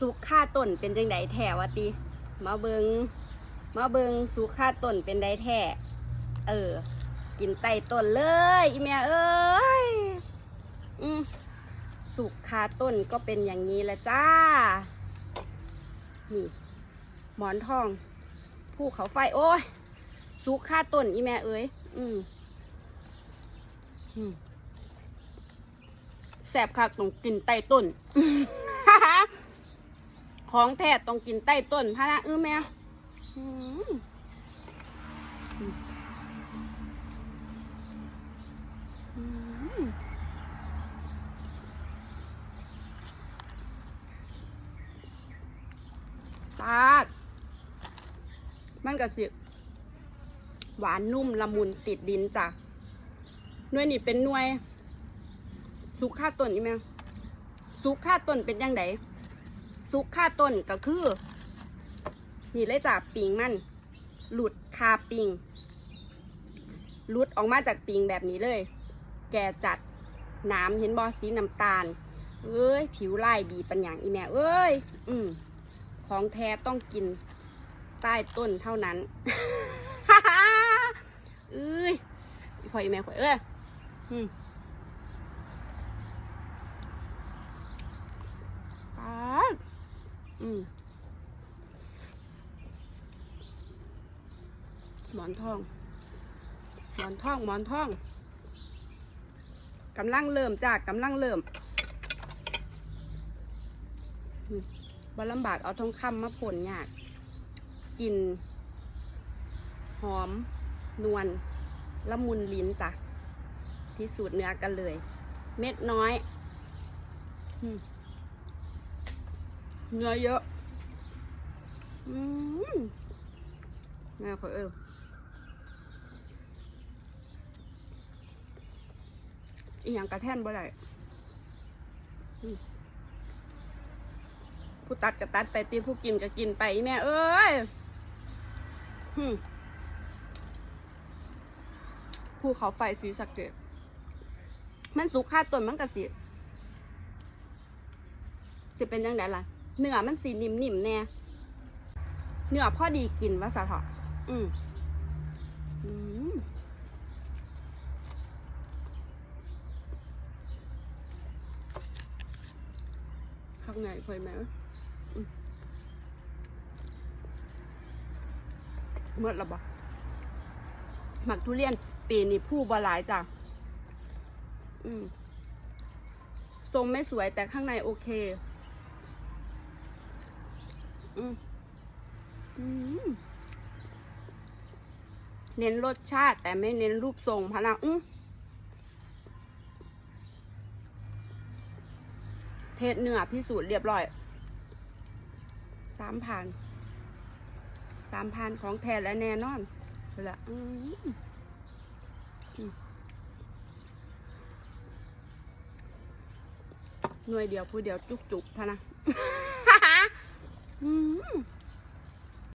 สุกค่าต้นเป็นจังไดแท้วะติมาเบิงมาเบิงสุกค่าต้นเป็นไดแท้เออ กินไตต้นเลยอีแม่เอ้ยอืมสุกคาต้นก็เป็นอย่างนี้แหละจ้า นี่ หมอนทองภูเขาไฟโอ้ยสุกค่าต้นอีแม่เอ้ยอืมอืมแสบคักต้องกินไตต้น ของแท้ต้องกินใต้ต้นพะนะเออแม่อืมอืมอืมปาด มันก็สิ หวานนุ่มละมุนติดดินจ้ะหน่วยนี่เป็นหน่วย สุกค่าต้นอีแม่สุกค่าต้นเป็นยังไง ซุกค่าต้นก็คือ นี่เลยจากปิงมัน หลุดคาปิง หลุดออกมาจากปิงแบบนี้เลย แกจัดน้ำเห็นบอสีน้ำตาล เอ้ย ผิวลายบีปัญญางอีแม่เอ้ย อืมของแท้ต้องกินใต้ต้นเท่านั้นเอ้ยพ่ออีแม่ข่อยเอ้ยอืม ปาด อืมหมอนทอง หมอนทอง หมอนทองกำลังเริ่มจากกำลังเริ่มบลำบากเอาทองคำมาผลยากกิน หอม นวลละมุนลิ้นจ้ะพิสูจน์เนื้อกันเลย เม็ดน้อย อืม เนื้อเยอะ อืมแม่ขอเอออีหยังกระแท่นบ่ได้อืมผู้ตัดก็ตัดไปตีผู้กินก็กินไปแม่เอ้ยผู้เขาไฟสีสะเกตมันสุกค่าต้นมันกระสิจะเป็นยังไงล่ะ เนื้อมันสีนิ่มๆแน่เนื้อพอดีกินว่าสะเถาะอืมอืมข้างในเคยไหมอืมเมื่อละบ่หมักทุเรียนปีนี้ผู้บหลายจ้ะ อืม ทรงไม่สวยแต่ข้างในโอเค เน้นรสชาติ แต่ไม่เน้นรูปทรงพะนะอืมเทศเนื้อพิสูจน์เรียบร้อย สามพัน สามพันของแท้และแน่นอนเอาละอืมอืมหน่วยเดียวผู้เดียวจุกๆพะนะ